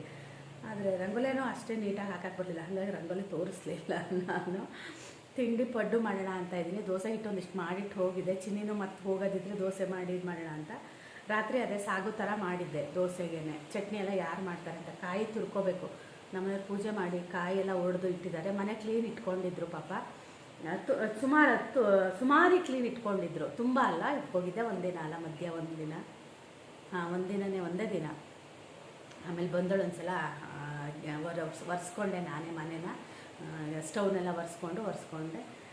ಆದರೆ ರಂಗೋಲಿನೂ ಅಷ್ಟೇ ನೀಟಾಗಿ ಹಾಕಕ್ಕೆ ಬರಲಿಲ್ಲ. ಹಾಗಾಗಿ ರಂಗೋಲಿ ತೋರಿಸ್ಲಿಲ್ಲ. ನಾನು ತಿಂಡಿ ಪಡ್ಡು ಮಾಡೋಣ ಅಂತ ಇದ್ದೀನಿ. ದೋಸೆ ಹಿಟ್ಟು ಒಂದಿಷ್ಟು ಮಾಡಿಟ್ಟು ಹೋಗಿದೆ ಚಿನ್ನಿನೂ ಮತ್ತೆ ಹೋಗೋದಿದ್ರೆ ದೋಸೆ ಮಾಡಿ ಮಾಡೋಣ ಅಂತ. ರಾತ್ರಿ ಅದೇ ಸಾಗು ಥರ ಮಾಡಿದ್ದೆ ದೋಸೆಗೇನೆ. ಚಟ್ನಿ ಎಲ್ಲ ಯಾರು ಮಾಡ್ತಾರೆ ಅಂತ ಕಾಯಿ ತುರ್ಕೋಬೇಕು. ನಮ್ಮನೆ ಪೂಜೆ ಮಾಡಿ ಕಾಯಿ ಎಲ್ಲ ಒಡೆದು ಇಟ್ಟಿದ್ದಾರೆ. ಮನೆ ಕ್ಲೀನ್ ಇಟ್ಕೊಂಡಿದ್ರು ಪಾಪ. ತು- ಸುಮಾರು ಹತ್ತು ಸುಮಾರಿ ಕ್ಲೀನ್ ಇಟ್ಕೊಂಡಿದ್ರು. ತುಂಬ ಅಲ್ಲ ಹೋಗಿದ್ದೆ ಒಂದಿನ ಅಲ್ಲ ಮಧ್ಯ ಒಂದು ದಿನ. ಹಾಂ ಒಂದಿನನೇ ಒಂದೇ ದಿನ. ಆಮೇಲೆ ಬಂದಳು ಒಂದ್ಸಲ ಸಲ ವರ, ಒರೆಸ್ಕೊಂಡೆ ನಾನೇ ಮನೇನ. ಸ್ಟವ್ನೆಲ್ಲ ಒರೆಸ್ಕೊಂಡು, ಒರೆಸ್ಕೊಂಡೆ.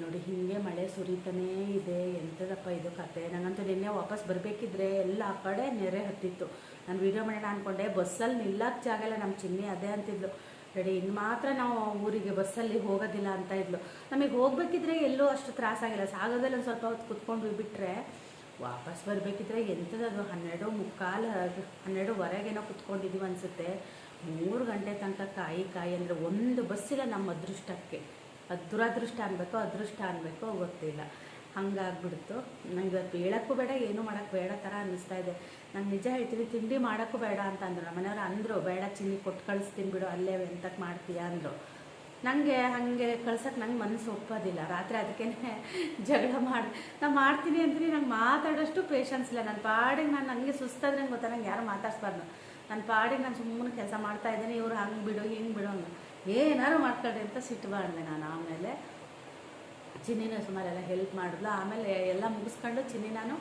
ನೋಡಿ ಹೀಗೆ ಮಳೆ ಸುರಿತಾನೇ ಇದೆ. ಎಂಥದಪ್ಪ ಇದು ಕತೆ. ನನಗಂತೂ ನಿನ್ನೆ ವಾಪಸ್ ಬರಬೇಕಿದ್ರೆ ಎಲ್ಲ ಆ ಕಡೆ ನೆರೆ ಹತ್ತಿತ್ತು. ನಾನು ವೀಡಿಯೋ ಮಾಡೋಣ ಅಂದ್ಕೊಂಡೆ ಬಸ್ಸಲ್ಲಿ ನಿಲ್ಲಕ್ಕೆ ಜಾಗ ಇಲ್ಲ ನಮ್ಮ ಚಿನ್ನಿ ಅದೇ ಅಂತಿದ್ಲು. ರೆಡಿ ಇನ್ನು ಮಾತ್ರ ನಾವು ಊರಿಗೆ ಬಸ್ಸಲ್ಲಿ ಹೋಗೋದಿಲ್ಲ ಅಂತ ಇದ್ಲು. ನಮಗೆ ಹೋಗ್ಬೇಕಿದ್ರೆ ಎಲ್ಲೂ ಅಷ್ಟು ತ್ರಾಸಾಗಿಲ್ಲ ಸಾಗರದಲ್ಲಿ ಒಂದು ಸ್ವಲ್ಪ ಹೊತ್ತು ಕುತ್ಕೊಂಡು ಬಿಟ್ಟರೆ ವಾಪಸ್ ಬರಬೇಕಿದ್ರೆ ಎಂಥದ್ದು ಹನ್ನೆರಡು ಮುಕ್ಕಾಲು, ಹನ್ನೆರಡುವರೆಗೇನೋ ಕುತ್ಕೊಂಡಿದ್ದೀವಿ ಅನಿಸುತ್ತೆ. ಮೂರು ಗಂಟೆ ತನಕ ಕಾಯಿ ಕಾಯಿ ಅಂದರೆ ಒಂದು ಬಸ್ಸಿಲ್ಲ ನಮ್ಮ ಅದೃಷ್ಟಕ್ಕೆ. ಅದು ದುರದೃಷ್ಟ ಅನ್ಬೇಕೋ, ಅದೃಷ್ಟ ಅನ್ಬೇಕೋ ಗೊತ್ತಿಲ್ಲ. ಹಂಗಾಗ್ಬಿಡ್ತು. ನಂಗೆ ಇವತ್ತು ಹೇಳೋಕ್ಕೂ ಬೇಡ, ಏನೂ ಮಾಡೋಕ್ಕೆ ಬೇಡ ಥರ ಅನ್ನಿಸ್ತಾ ಇದೆ. ನಾನು ನಿಜ ಹೇಳ್ತೀನಿ, ತಿಂಡಿ ಮಾಡೋಕ್ಕೂ ಬೇಡ ಅಂತ ಅಂದರು. ಮನೆಯವ್ರು ಅಂದರು, ಬೇಡ ಚಿನ್ನಿ ಕೊಟ್ಟು ಕಳಿಸ್ತೀನಿ ಬಿಡು, ಅಲ್ಲೇ ಎಂತಕ್ಕೆ ಮಾಡ್ತೀಯಾ? ಅಂದರು. ನನಗೆ ಹಾಗೆ ಕಳ್ಸೋಕ್ಕೆ ನಂಗೆ ಮನಸ್ಸು ಒಪ್ಪೋದಿಲ್ಲ. ರಾತ್ರಿ ಅದಕ್ಕೇ ಜಗಳ ಮಾಡಿ, ನಾನು ಮಾಡ್ತೀನಿ ಅಂದ್ರೆ ನಂಗೆ ಮಾತಾಡೋಷ್ಟು ಪೇಷನ್ಸ್ ಇಲ್ಲ. ನನ್ನ ಪಾಡಿಗೆ ನಾನು ನನಗೆ ಸುಸ್ತಾದ್ರೆ ನಂಗೆ ಗೊತ್ತಾ? ನಂಗೆ ಯಾರು ಮಾತಾಡ್ಸ್ಬಾರ್ದು. ನನ್ನ ಪಾಡಿಗೆ ನಾನು ಸುಮ್ಮನೆ ಕೆಲಸ ಮಾಡ್ತಾ ಇದ್ದೀನಿ, ಇವ್ರು ಹಂಗೆ ಬಿಡು, ಹಿಂಗೆ ಬಿಡು ಅಂದ್ರು. ಏನಾರು ಮಾಡ್ಕೊಳ್ರಿ ಅಂತ ಸಿಟ್ಟು ಮಾಡಿದೆ ನಾನು ಆಮೇಲೆ. ಚಿನ್ನಿನ ಸುಮಾರೆಲ್ಲ ಹೆಲ್ಪ್ ಮಾಡಿದ್ಲು. ಆಮೇಲೆ ಎಲ್ಲ ಮುಗಿಸ್ಕೊಂಡು ಚಿನ್ನಿ ನಾನು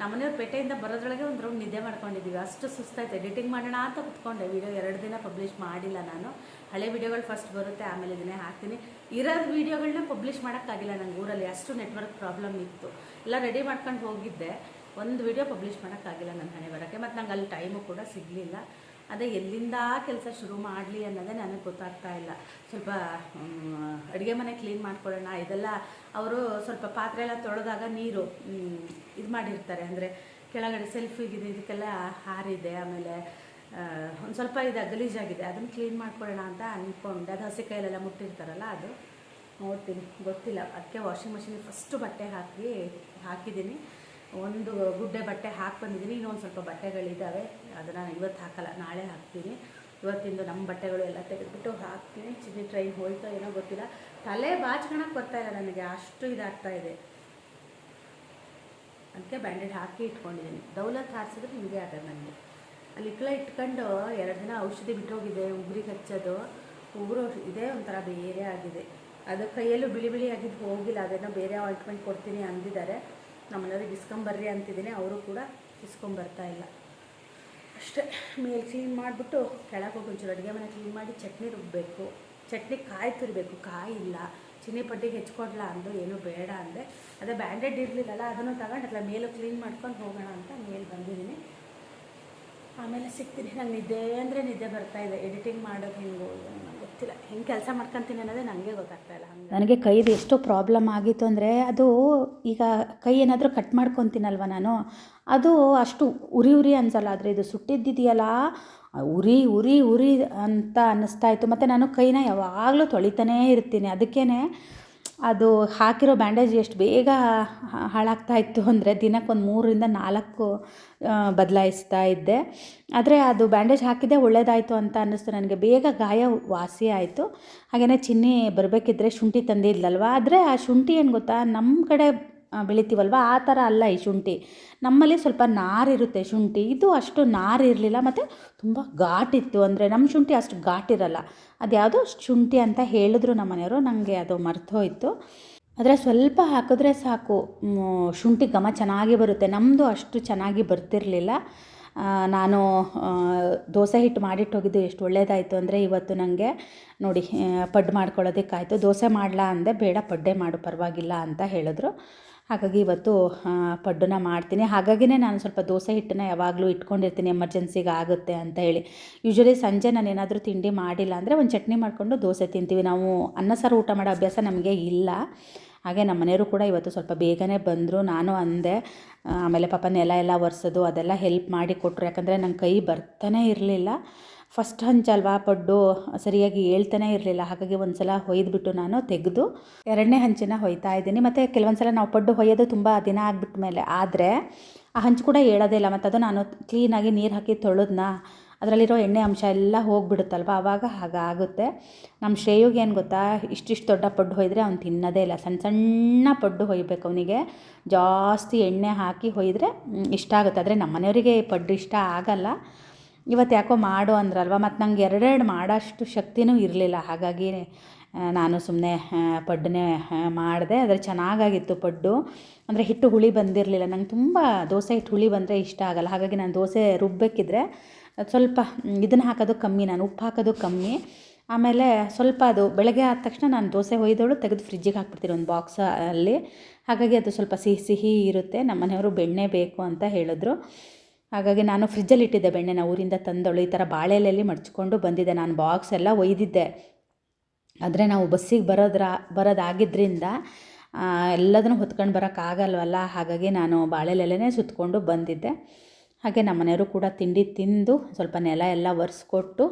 ನಮ್ಮನೆಯವ್ರ ಪೇಟೆಯಿಂದ ಬರೋದ್ರೊಳಗೆ ಒಂದು ರೌಂಡ್ ನಿದ್ದೆ ಮಾಡ್ಕೊಂಡಿದ್ದೀವಿ ಅಷ್ಟು ಸುಸ್ತಾಯ್ತು. ಎಡಿಟಿಂಗ್ ಮಾಡೋಣ ಅಂತ ಕುತ್ಕೊಂಡೆ. ವಿಡಿಯೋ ಎರಡು ದಿನ ಪಬ್ಲಿಷ್ ಮಾಡಿಲ್ಲ ನಾನು. ಹಳೆ ವಿಡಿಯೋಗಳು ಫಸ್ಟ್ ಬರುತ್ತೆ, ಆಮೇಲೆ ಇದನ್ನೇ ಹಾಕ್ತೀನಿ. ಇರೋ ವೀಡಿಯೋಗಳನ್ನ ಪಬ್ಲಿಷ್ ಮಾಡೋಕ್ಕಾಗಿಲ್ಲ ನಂಗೆ ಊರಲ್ಲಿ. ಅಷ್ಟು ನೆಟ್ವರ್ಕ್ ಪ್ರಾಬ್ಲಮ್ ಇತ್ತು. ಎಲ್ಲ ರೆಡಿ ಮಾಡ್ಕೊಂಡು ಹೋಗಿದ್ದೆ. ಒಂದು ವಿಡಿಯೋ ಪಬ್ಲಿಷ್ ಮಾಡೋಕ್ಕಾಗಿಲ್ಲ ನನ್ನ ಹಣೆ ಬರೋಕ್ಕೆ ಮತ್ತು ನಂಗೆ ಅಲ್ಲಿ ಟೈಮು ಕೂಡ ಸಿಗಲಿಲ್ಲ. ಅದೇ ಎಲ್ಲಿಂದ ಕೆಲಸ ಶುರು ಮಾಡಲಿ ಅನ್ನೋದೇ ನನಗೆ ಗೊತ್ತಾಗ್ತಾ ಇಲ್ಲ. ಸ್ವಲ್ಪ ಅಡುಗೆ ಮನೆ ಕ್ಲೀನ್ ಮಾಡ್ಕೊಳ್ಳೋಣ ಇದೆಲ್ಲ ಅವರು ಸ್ವಲ್ಪ ಪಾತ್ರೆ ಎಲ್ಲ ತೊಳೆದಾಗ ನೀರು ಇದು ಮಾಡಿರ್ತಾರೆ. ಅಂದರೆ ಕೆಳಗಡೆ ಸೆಲ್ಫಿಗಿದೆ ಇದಕ್ಕೆಲ್ಲ ಹಾರಿದೆ, ಆಮೇಲೆ ಒಂದು ಸ್ವಲ್ಪ ಇದು ಗಲೀಜಾಗಿದೆ, ಅದನ್ನು ಕ್ಲೀನ್ ಮಾಡ್ಕೊಳ್ಳೋಣ ಅಂತ ಅಂದ್ಕೊಂಡೆ ಅದು ಹಸಿ ಕೈಲೆಲ್ಲ ಮುಟ್ಟಿರ್ತಾರಲ್ಲ ಅದು. ನೋಡ್ತೀನಿ, ಗೊತ್ತಿಲ್ಲ. ಅದಕ್ಕೆ ವಾಷಿಂಗ್ ಮಷಿನಿಗೆ ಫಸ್ಟು ಬಟ್ಟೆ ಹಾಕಿ, ಹಾಕಿದ್ದೀನಿ. ಒಂದು ಗುಡ್ಡೆ ಬಟ್ಟೆ ಹಾಕಿ ಬಂದಿದ್ದೀನಿ. ಇನ್ನೊಂದು ಸ್ವಲ್ಪ ಬಟ್ಟೆಗಳಿದ್ದಾವೆ ಅದನ್ನು ಇವತ್ತು ಹಾಕಲ್ಲ, ನಾಳೆ ಹಾಕ್ತೀನಿ. ಇವತ್ತಿಂದು ನಮ್ಮ ಬಟ್ಟೆಗಳು ಎಲ್ಲ ತೆಗೆದುಬಿಟ್ಟು ಹಾಕ್ತೀನಿ. ಚಿನ್ನಿ ಟ್ರೈನ್ ಹೋಯ್ತೋ ಏನೋ ಗೊತ್ತಿಲ್ಲ. ತಲೆ ಬಾಚ್ಕೊಳಕ್ಕೆ ಬರ್ತಾ ಇಲ್ಲ ನನಗೆ, ಅಷ್ಟು ಇದಾಗ್ತಾ ಇದೆ. ಅದಕ್ಕೆ ಬ್ಯಾಂಡೇಜ್ ಹಾಕಿ ಇಟ್ಕೊಂಡಿದ್ದೀನಿ. ದೌಲತ್ ಹಾರಿಸಿದ್ರೆ ಹಿಂಗೆ ಆಗೋದು ನನಗೆ ಅಲ್ಲಿ ಇಕ್ಕಳ ಇಟ್ಕೊಂಡು ಎರಡು ದಿನ ಔಷಧಿ ಬಿಟ್ಟೋಗಿದೆ ಉಗುರಿಗೆ ಹಚ್ಚೋದು ಉಗುರು ಇದೇ ಒಂಥರ ಬೇರೆ ಆಗಿದೆ. ಅದು ಕೈಯಲ್ಲೂ ಬಿಳಿ ಬಿಳಿ ಆಗಿದ್ದು ಹೋಗಿಲ್ಲ. ಅದೇನೋ ಬೇರೆ ಆಯಿಂಟ್ಮೆಂಟ್ ಕೊಡ್ತೀನಿ ಅಂದಿದ್ದಾರೆ. ನಮ್ಮನೆಯವ್ರಿಗೆ ಇಸ್ಕೊಂಬರ್ರಿ ಅಂತಿದ್ದೀನಿ, ಅವರು ಕೂಡ ಇಸ್ಕೊಂಬರ್ತಾ ಇಲ್ಲ. ಅಷ್ಟೇ ಮೇಲೆ ಕ್ಲೀನ್ ಮಾಡಿಬಿಟ್ಟು ಕೆಳಗೆ ಹೋಗಿ ಒಂಚೂರು ಅಡುಗೆ ಮನೆ ಕ್ಲೀನ್ ಮಾಡಿ ಚಟ್ನಿ ರುಬ್ಬಬೇಕು ಚಟ್ನಿ ಕಾಯಿ ತುರಿಬೇಕು, ಕಾಯಿ ಇಲ್ಲ. ಚಿನ್ನಿ ಪಟ್ಟಿಗೆ ಹೆಚ್ಕೊಡ್ಲ ಅಂದು ಏನೂ ಬೇಡ ಅಂದೆ. ಅದೇ ಬ್ಯಾಂಡೆಡ್ ಇರಲಿಲ್ಲಲ್ಲ, ಅದನ್ನು ತಗೊಂಡು ಮೇಲೆ ಮೇಲೂ ಕ್ಲೀನ್ ಮಾಡ್ಕೊಂಡು ಹೋಗೋಣ ಅಂತ ಮೇಲೆ ಬಂದಿದ್ದೀನಿ. ಆಮೇಲೆ ಸಿಗ್ತೀನಿ, ನಂಗೆ ನಿದ್ದೆ ಅಂದರೆ ನಿದ್ದೆ ಬರ್ತಾ ಇದೆ. ಎಡಿಟಿಂಗ್ ಮಾಡೋದು ಹೆಂಗೆ ಗೊತ್ತಿಲ್ಲ. ಹೆಂಗೆ ಕೆಲಸ ಮಾಡ್ಕೊತೀನಿ ಅನ್ನೋದೇ ನನಗೆ ಗೊತ್ತಾಗ್ತಾ ಇಲ್ಲ. ನನಗೆ ಕೈದು ಎಷ್ಟೋ ಪ್ರಾಬ್ಲಮ್ ಆಗಿತ್ತು ಅಂದರೆ ಅದು ಈಗ ಕೈ ಏನಾದರೂ ಕಟ್ ಮಾಡ್ಕೊತೀನಲ್ವ ನಾನು? ಅದು ಅಷ್ಟು ಉರಿ ಉರಿ ಅನ್ಸಲ್ಲ. ಆದರೆ ಇದು ಸುಟ್ಟಿದ್ದಿದೆಯಲ್ಲ? ಉರಿ ಉರಿ ಉರಿ ಅಂತ ಅನ್ನಿಸ್ತಾ ಇತ್ತು. ಮತ್ತು ನಾನು ಕೈನ ಯಾವಾಗಲೂ ತೊಳಿತಾನೇ ಇರ್ತೀನಿ. ಅದಕ್ಕೇ ಅದು ಹಾಕಿರೋ ಬ್ಯಾಂಡೇಜ್ ಎಷ್ಟು ಬೇಗ ಹಾಳಾಗ್ತಾ ಇತ್ತು ಅಂದರೆ ದಿನಕ್ಕೊಂದು ಮೂರರಿಂದ ನಾಲ್ಕು ಬದಲಾಯಿಸ್ತಾ ಇದ್ದೆ. ಆದರೆ ಅದು ಬ್ಯಾಂಡೇಜ್ ಹಾಕಿದ್ದೆ ಒಳ್ಳೇದಾಯಿತು ಅಂತ ಅನ್ನಿಸ್ತು ನನಗೆ. ಬೇಗ ಗಾಯ ವಾಸಿ ಆಯಿತು. ಹಾಗೆಯೇ ಚಿನ್ನಿ ಬರಬೇಕಿದ್ರೆ ಶುಂಠಿ ತಂದಿದ್ಲಲ್ವ? ಆದರೆ ಆ ಶುಂಠಿ ಏನು ಗೊತ್ತಾ ನಮ್ಮ ಕಡೆ ಬೆಳಿತೀವಲ್ವ? ಆ ಥರ ಅಲ್ಲ ಈ ಶುಂಠಿ. ನಮ್ಮಲ್ಲಿ ಸ್ವಲ್ಪ ನಾರಿರುತ್ತೆ ಶುಂಠಿ. ಇದು ಅಷ್ಟು ನಾರಿರಲಿಲ್ಲ ಮತ್ತು ತುಂಬ ಘಾಟಿತ್ತು ಅಂದರೆ ನಮ್ಮ ಶುಂಠಿ ಅಷ್ಟು ಘಾಟಿರಲ್ಲ ಅದ್ಯಾವುದೋ ಶುಂಠಿ ಅಂತ ಹೇಳಿದ್ರು ನಮ್ಮ ಮನೆಯವರು. ನನಗೆ ಅದು ಮರ್ತೋಯ್ತು ಆದರೆ ಸ್ವಲ್ಪ ಹಾಕಿದ್ರೆ ಸಾಕು. ಶುಂಠಿ ಘಮ ಚೆನ್ನಾಗಿ ಬರುತ್ತೆ. ನಮ್ಮದು ಅಷ್ಟು ಚೆನ್ನಾಗಿ ಬರ್ತಿರಲಿಲ್ಲ. ನಾನು ದೋಸೆ ಹಿಟ್ಟು ಮಾಡಿಟ್ಟು ಹೋಗಿದ್ದು ಎಷ್ಟು ಒಳ್ಳೇದಾಯಿತು ಅಂದರೆ ಇವತ್ತು ನನಗೆ ನೋಡಿ ಪಡ್ ಮಾಡ್ಕೊಳ್ಳೋದಕ್ಕಾಯಿತು. ದೋಸೆ ಮಾಡಲಾ ಅಂದೆ, ಬೇಡ ಪಡ್ಡೆ ಮಾಡು, ಪರವಾಗಿಲ್ಲ ಅಂತ ಹೇಳಿದ್ರು. ಹಾಗಾಗಿ ಇವತ್ತು ಪಡ್ಡುನ ಮಾಡ್ತೀನಿ. ಹಾಗಾಗಿನೇ ನಾನು ಸ್ವಲ್ಪ ದೋಸೆ ಹಿಟ್ಟನ್ನ ಯಾವಾಗಲೂ ಇಟ್ಕೊಂಡಿರ್ತೀನಿ. ಎಮರ್ಜೆನ್ಸಿಗೆ ಆಗುತ್ತೆ ಅಂತ ಹೇಳಿ. ಯೂಶ್ವಲಿ ಸಂಜೆ ನಾನು ಏನಾದರೂ ತಿಂಡಿ ಮಾಡಿಲ್ಲ ಅಂದರೆ ಒಂದು ಚಟ್ನಿ ಮಾಡಿಕೊಂಡು ದೋಸೆ ತಿಂತೀವಿ. ನಾವು ಅನ್ನ, ಸಾರು, ಊಟ ಮಾಡೋ ಅಭ್ಯಾಸ ನಮಗೆ ಇಲ್ಲ. ಹಾಗೆ ನಮ್ಮ ಮನೆಯವರು ಕೂಡ ಇವತ್ತು ಸ್ವಲ್ಪ ಬೇಗನೆ ಬಂದರು. ನಾನು ಅಂದೆ ಆಮೇಲೆ ಪಾಪ ನೆಲ ಎಲ್ಲ ಒರೆಸೋದು, ಅದೆಲ್ಲ ಹೆಲ್ಪ್ ಮಾಡಿ ಕೊಟ್ಟರು ಯಾಕಂದರೆ ನನ್ನ ಕೈ ಬರ್ತಾನೆ ಇರಲಿಲ್ಲ. ಫಸ್ಟ್ ಹಂಚಲ್ವಾ? ಪಡ್ಡು ಸರಿಯಾಗಿ ಹೇಳ್ತಾನೆ ಇರಲಿಲ್ಲ. ಹಾಗಾಗಿ ಒಂದು ಸಲ ಹೊಯ್ದುಬಿಟ್ಟು ನಾನು ತೆಗೆದು ಎರಡನೇ ಹಂಚನ್ನ ಹೊಯ್ತಾ ಇದ್ದೀನಿ. ಮತ್ತು ಕೆಲವೊಂದು ಸಲ ನಾವು ಪಡ್ಡು ಹೊಯ್ಯೋದು ತುಂಬ ದಿನ ಆಗಿಬಿಟ್ಟ ಮೇಲೆ ಆದರೆ ಆ ಹಂಚು ಕೂಡ ಹೇಳೋದೇ ಇಲ್ಲ. ಮತ್ತು ಅದು ನಾನು ಕ್ಲೀನಾಗಿ ನೀರು ಹಾಕಿ ತೊಳೆದ್ನ, ಅದರಲ್ಲಿರೋ ಎಣ್ಣೆ ಅಂಶ ಎಲ್ಲ ಹೋಗ್ಬಿಡುತ್ತಲ್ವ? ಆವಾಗ ಹಾಗಾಗುತ್ತೆ. ನಮ್ಮ ಶ್ರೇಯುಗೆ ಏನು ಗೊತ್ತಾ? ಇಷ್ಟಿಷ್ಟು ದೊಡ್ಡ ಪಡ್ಡು ಹೊಯ್ದರೆ ಅವ್ನು ತಿನ್ನೋದೇ ಇಲ್ಲ. ಸಣ್ಣ ಸಣ್ಣ ಪಡ್ಡು ಹೊಯ್ಬೇಕು ಅವನಿಗೆ. ಜಾಸ್ತಿ ಎಣ್ಣೆ ಹಾಕಿ ಹೊಯ್ದರೆ ಇಷ್ಟ ಆಗುತ್ತೆ. ಆದರೆ ನಮ್ಮ ಮನೆಯವರಿಗೆ ಪಡ್ಡು ಇಷ್ಟ ಆಗಲ್ಲ. ಇವತ್ತು ಯಾಕೋ ಮಾಡು ಅಂದ್ರಲ್ವ? ಮತ್ತು ನಂಗೆ ಎರಡೆರಡು ಮಾಡೋಷ್ಟು ಶಕ್ತಿನೂ ಇರಲಿಲ್ಲ. ಹಾಗಾಗಿ ನಾನು ಸುಮ್ಮನೆ ಪಡ್ಡನ್ನೇ ಮಾಡಿದೆ. ಆದರೆ ಚೆನ್ನಾಗಾಗಿತ್ತು ಪಡ್ಡು. ಅಂದರೆ ಹಿಟ್ಟು ಹುಳಿ ಬಂದಿರಲಿಲ್ಲ. ನಂಗೆ ತುಂಬ ದೋಸೆ ಹಿಟ್ಟು ಹುಳಿ ಬಂದರೆ ಇಷ್ಟ ಆಗಲ್ಲ. ಹಾಗಾಗಿ ನಾನು ದೋಸೆ ರುಬ್ಬಬೇಕಿದ್ರೆ ಸ್ವಲ್ಪ ಇದನ್ನು ಹಾಕೋದು ಕಮ್ಮಿ. ನಾನು ಉಪ್ಪು ಹಾಕೋದು ಕಮ್ಮಿ. ಆಮೇಲೆ ಸ್ವಲ್ಪ ಅದು ಬೆಳಗ್ಗೆ ಆದ ತಕ್ಷಣ ನಾನು ದೋಸೆ ಹೊಯ್ದವಳು ತೆಗೆದು ಫ್ರಿಜ್ಜಿಗೆ ಹಾಕ್ಬಿಡ್ತೀನಿ ಒಂದು ಬಾಕ್ಸ ಅಲ್ಲಿ. ಹಾಗಾಗಿ ಅದು ಸ್ವಲ್ಪ ಸಿಹಿ ಸಿಹಿ ಇರುತ್ತೆ. ನಮ್ಮ ಮನೆಯವರು ಬೆಣ್ಣೆ ಬೇಕು ಅಂತ ಹೇಳಿದ್ರು. ಹಾಗಾಗಿ ನಾನು ಫ್ರಿಜ್ಜಲ್ಲಿ ಇಟ್ಟಿದ್ದೆ ಬೆಣ್ಣೆನ, ಊರಿಂದ ತಂದಳು, ಈ ಥರ ಬಾಳೆಲೆಯಲ್ಲಿ ಮಡ್ಚಿಕೊಂಡು ಬಂದಿದ್ದೆ. ನಾನು ಬಾಕ್ಸ್ ಎಲ್ಲ ಒಯ್ದಿದ್ದೆ. ಆದರೆ ನಾವು ಬಸ್ಸಿಗೆ ಬರೋದ್ರ ಬರೋದಾಗಿದ್ದರಿಂದ ಎಲ್ಲದನ್ನು ಹೊತ್ಕೊಂಡು ಬರೋಕ್ಕಾಗಲ್ವಲ್ಲ ಹಾಗಾಗಿ ನಾನು ಬಾಳೆಲೆಲೆನೇ ಸುತ್ತಕೊಂಡು ಬಂದಿದ್ದೆ. ಹಾಗೆ ನಮ್ಮ ಮನೆಯವರು ಕೂಡ ತಿಂಡಿ ತಿಂದು ಸ್ವಲ್ಪ ನೆಲ ಎಲ್ಲ ಒರೆಸ್ಕೊಟ್ಟು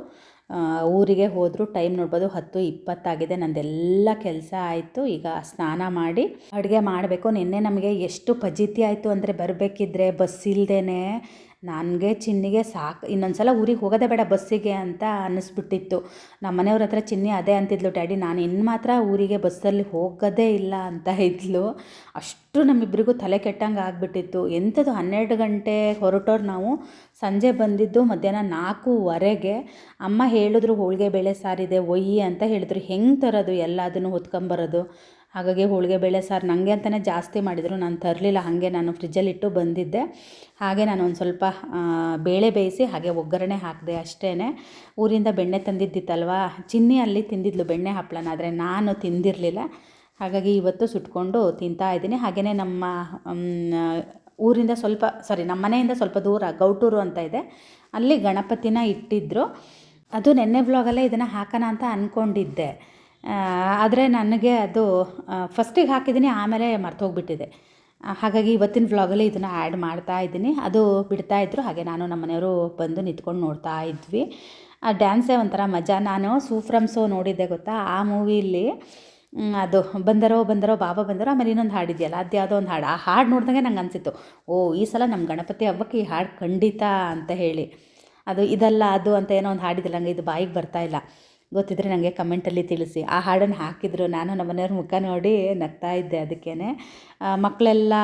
ಊರಿಗೆ ಹೋದರೂ ಟೈಮ್ ನೋಡ್ಬೋದು ಹತ್ತು ಇಪ್ಪತ್ತಾಗಿದೆ ನಂದೆಲ್ಲ ಕೆಲಸ ಆಯಿತು. ಈಗ ಸ್ನಾನ ಮಾಡಿ ಅಡುಗೆ ಮಾಡಬೇಕು. ನಿನ್ನೆ ನಮಗೆ ಎಷ್ಟು ಫಜೀತಿ ಆಯಿತು ಅಂದರೆ ಬರಬೇಕಿದ್ರೆ ಬಸ್ ಇಲ್ಲದೇ ನನಗೆ ಚಿನ್ನಿಗೆ ಸಾಕು ಇನ್ನೊಂದು ಸಲ ಊರಿಗೆ ಹೋಗೋದೇ ಬೇಡ ಬಸ್ಸಿಗೆ ಅಂತ ಅನ್ನಿಸ್ಬಿಟ್ಟಿತ್ತು. ನಮ್ಮ ಮನೆಯವ್ರ ಹತ್ರ ಚಿನ್ನಿ ಅದೇ ಅಂತಿದ್ಲು, ಡ್ಯಾಡಿ, ನಾನು ಇನ್ನು ಮಾತ್ರ ಊರಿಗೆ ಬಸ್ಸಲ್ಲಿ ಹೋಗೋದೇ ಇಲ್ಲ ಅಂತ ಇದ್ಲು. ಅಷ್ಟು ನಮ್ಮಿಬ್ಬರಿಗೂ ತಲೆ ಕೆಟ್ಟಂಗೆ ಆಗಿಬಿಟ್ಟಿತ್ತು. ಎಂಥದ್ದು ಹನ್ನೆರಡು ಗಂಟೆ ಹೊರಟೋರು ನಾವು ಸಂಜೆ ಬಂದಿದ್ದು ಮಧ್ಯಾಹ್ನ ನಾಲ್ಕೂವರೆಗೆ. ಅಮ್ಮ ಹೇಳಿದ್ರು, ಹೋಳಿಗೆ, ಬೇಳೆ ಸಾರಿದೆ, ಒಯ್ಯಿ ಅಂತ ಹೇಳಿದ್ರು. ಹೆಂಗೆ ತರೋದು ಎಲ್ಲದನ್ನು ಹೊತ್ಕೊಂಬರೋದು? ಹಾಗಾಗಿ ಹೋಳಿಗೆ ಬೇಳೆ ಸಾರು ನನಗೆ ಅಂತಲೇ ಜಾಸ್ತಿ ಮಾಡಿದರು. ನಾನು ತರಲಿಲ್ಲ, ಹಾಗೆ ನಾನು ಫ್ರಿಜ್ಜಲ್ಲಿಟ್ಟು ಬಂದಿದ್ದೆ. ಹಾಗೆ ನಾನು ಒಂದು ಸ್ವಲ್ಪ ಬೇಳೆ ಬೇಯಿಸಿ ಹಾಗೆ ಒಗ್ಗರಣೆ ಹಾಕಿದೆ ಅಷ್ಟೇ ಊರಿಂದ ಬೆಣ್ಣೆ ತಂದಿದ್ದಿತ್ತಲ್ವ? ಚಿನ್ನಿ ಅಲ್ಲಿ ತಿಂದಿದ್ಲು ಬೆಣ್ಣೆ ಹಪ್ಪಳನ, ಆದರೆ ನಾನು ತಿಂದಿರಲಿಲ್ಲ. ಹಾಗಾಗಿ ಇವತ್ತು ಸುಟ್ಕೊಂಡು ತಿಂತಾ ಇದ್ದೀನಿ. ಹಾಗೆಯೇ ನಮ್ಮ ಊರಿಂದ ಸ್ವಲ್ಪ ಸಾರಿ ನಮ್ಮ ಮನೆಯಿಂದ ಸ್ವಲ್ಪ ದೂರ ಗೌಟೂರು ಅಂತ ಇದೆ. ಅಲ್ಲಿ ಗಣಪತಿನ ಇಟ್ಟಿದ್ದರು ಅದು ನೆನ್ನೆ ಬ್ಲಾಗಲ್ಲೇ ಇದನ್ನು ಹಾಕೋಣ ಅಂತ ಅಂದ್ಕೊಂಡಿದ್ದೆ ಆದರೆ ನನಗೆ ಅದು ಫಸ್ಟಿಗೆ ಹಾಕಿದ್ದೀನಿ ಆಮೇಲೆ ಮರ್ತೋಗ್ಬಿಟ್ಟಿದೆ. ಹಾಗಾಗಿ ಇವತ್ತಿನ ವ್ಲಾಗಲ್ಲಿ ಇದನ್ನು ಆ್ಯಡ್ ಮಾಡ್ತಾ ಇದ್ದೀನಿ. ಅದು ಬಿಡ್ತಾ ಇದ್ದರು ಹಾಗೆ ನಾನು ನಮ್ಮ ಮನೆಯವರು ಬಂದು ನಿಂತ್ಕೊಂಡು ನೋಡ್ತಾ ಇದ್ವಿ. ಆ ಡ್ಯಾನ್ಸೇ ಒಂಥರ ಮಜಾ. ನಾನು ಸೂಫ್ರಮ್ಸು ನೋಡಿದ್ದೆ ಗೊತ್ತಾ? ಆ ಮೂವಿಲಿ ಅದು ಬಂದರೋ ಬಂದರೋ, ಬಾಬಾ ಬಂದರೋ, ಆಮೇಲೆ ಇನ್ನೊಂದು ಹಾಡಿದೆಯಲ್ಲ ಅದು ಯಾವುದೋ ಒಂದು ಹಾಡು. ಆ ಹಾಡು ನೋಡಿದಂಗೆ ನಂಗೆ ಅನಿಸಿತ್ತು, ಓ, ಈ ಸಲ ನಮ್ಮ ಗಣಪತಿ ಹಬ್ಬಕ್ಕೆ ಈ ಹಾಡು ಖಂಡಿತ ಅಂತ ಹೇಳಿ. ಅದು ಇದಲ್ಲ, ಅದು ಅಂತ ಏನೋ ಒಂದು ಹಾಡಿದಿಲ್ಲ ನಂಗೆ ಇದು ಬಾಯಿಗೆ ಬರ್ತಾ ಇಲ್ಲ. ಗೊತ್ತಿದ್ರೆ ನನಗೆ ಕಮೆಂಟಲ್ಲಿ ತಿಳಿಸಿ. ಆ ಹಾಡನ್ನು ಹಾಕಿದ್ರು ನಾನು ನಮ್ಮ ಮನೆಯವ್ರ ಮುಖ ನೋಡಿ ನಗ್ತಾ ಇದ್ದೆ ಅದಕ್ಕೇ ಮಕ್ಕಳೆಲ್ಲ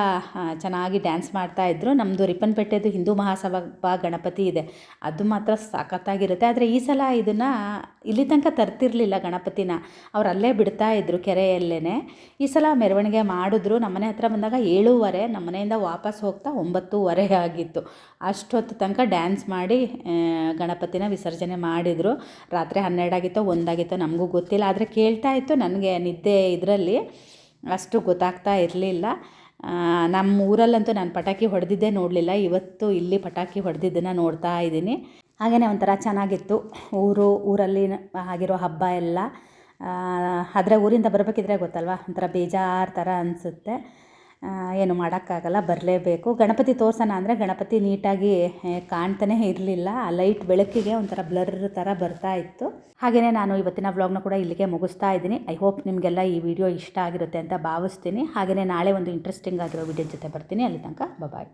ಚೆನ್ನಾಗಿ ಡ್ಯಾನ್ಸ್ ಮಾಡ್ತಾಯಿದ್ರು ನಮ್ಮದು ರಿಪ್ಪನ್ಪೇಟೆದು ಹಿಂದೂ ಮಹಾಸಭಾ ಗಣಪತಿ ಇದೆ. ಅದು ಮಾತ್ರ ಸಖತ್ತಾಗಿರುತ್ತೆ ಆದರೆ ಈ ಸಲ ಇದನ್ನು ಇಲ್ಲಿ ತನಕ ತರ್ತಿರ್ಲಿಲ್ಲ ಗಣಪತಿನ. ಅವ್ರು ಅಲ್ಲೇ ಬಿಡ್ತಾ ಇದ್ರು ಕೆರೆಯಲ್ಲೇ ಈ ಸಲ ಮೆರವಣಿಗೆ ಮಾಡಿದ್ರು. ನಮ್ಮನೆ ಹತ್ರ ಬಂದಾಗ ಏಳೂವರೆ, ನಮ್ಮ ಮನೆಯಿಂದ ವಾಪಸ್ ಹೋಗ್ತಾ ಒಂಬತ್ತೂವರೆ ಆಗಿತ್ತು. ಅಷ್ಟೊತ್ತು ತನಕ ಡ್ಯಾನ್ಸ್ ಮಾಡಿ ಗಣಪತಿನ ವಿಸರ್ಜನೆ ಮಾಡಿದರು. ರಾತ್ರಿ ಹನ್ನೆರಡಾಗಿತ್ತೋ ಒಂದಾಗಿತ್ತೋ ನಮಗೂ ಗೊತ್ತಿಲ್ಲ. ಆದರೆ ಕೇಳ್ತಾ ಇತ್ತು. ನನಗೆ ನಿದ್ದೆ ಇದರಲ್ಲಿ. ಅಷ್ಟು ಗೊತ್ತಾಗ್ತಾ ಇರಲಿಲ್ಲ. ನಮ್ಮ ಊರಲ್ಲಂತೂ ನಾನು ಪಟಾಕಿ ಹೊಡೆದಿದ್ದೇ ನೋಡಲಿಲ್ಲ. ಇವತ್ತು ಇಲ್ಲಿ ಪಟಾಕಿ ಹೊಡೆದಿದ್ದನ್ನು ನೋಡ್ತಾ ಇದ್ದೀನಿ. ಹಾಗೆಯೇ ಒಂಥರ ಚೆನ್ನಾಗಿತ್ತು ಊರು, ಊರಲ್ಲಿ ಆಗಿರೋ ಹಬ್ಬ ಎಲ್ಲ. ಆದರೆ ಊರಿಂದ ಬರಬೇಕಿದ್ರೆ ಗೊತ್ತಲ್ವಾ? ಒಂಥರ ಬೇಜಾರು ಥರ ಅನಿಸುತ್ತೆ. ಏನು ಮಾಡೋಕ್ಕಾಗಲ್ಲ, ಬರಲೇಬೇಕು. ಗಣಪತಿ ತೋರ್ಸೋಣ ಅಂದರೆ ಗಣಪತಿ ನೀಟಾಗಿ ಕಾಣ್ತಾನೇ ಇರಲಿಲ್ಲ. ಆ ಲೈಟ್ ಬೆಳಕಿಗೆ ಒಂಥರ ಬ್ಲರ್ ಥರ ಬರ್ತಾ ಇತ್ತು. ಹಾಗೆಯೇ ನಾನು ಇವತ್ತಿನ ವ್ಲಾಗ್ನ ಕೂಡ ಇಲ್ಲಿಗೆ ಮುಗಿಸ್ತಾ ಇದ್ದೀನಿ. ಐ ಹೋಪ್ ನಿಮಗೆಲ್ಲ ಈ ವಿಡಿಯೋ ಇಷ್ಟ ಆಗಿರುತ್ತೆ ಅಂತ ಭಾವಿಸ್ತೀನಿ. ಹಾಗೆಯೇ ನಾಳೆ ಒಂದು ಇಂಟ್ರೆಸ್ಟಿಂಗ್ ಆಗಿರೋ ವಿಡಿಯೋ ಜೊತೆ ಬರ್ತೀನಿ. ಅಲ್ಲಿ ತನಕ ಬಾಯ್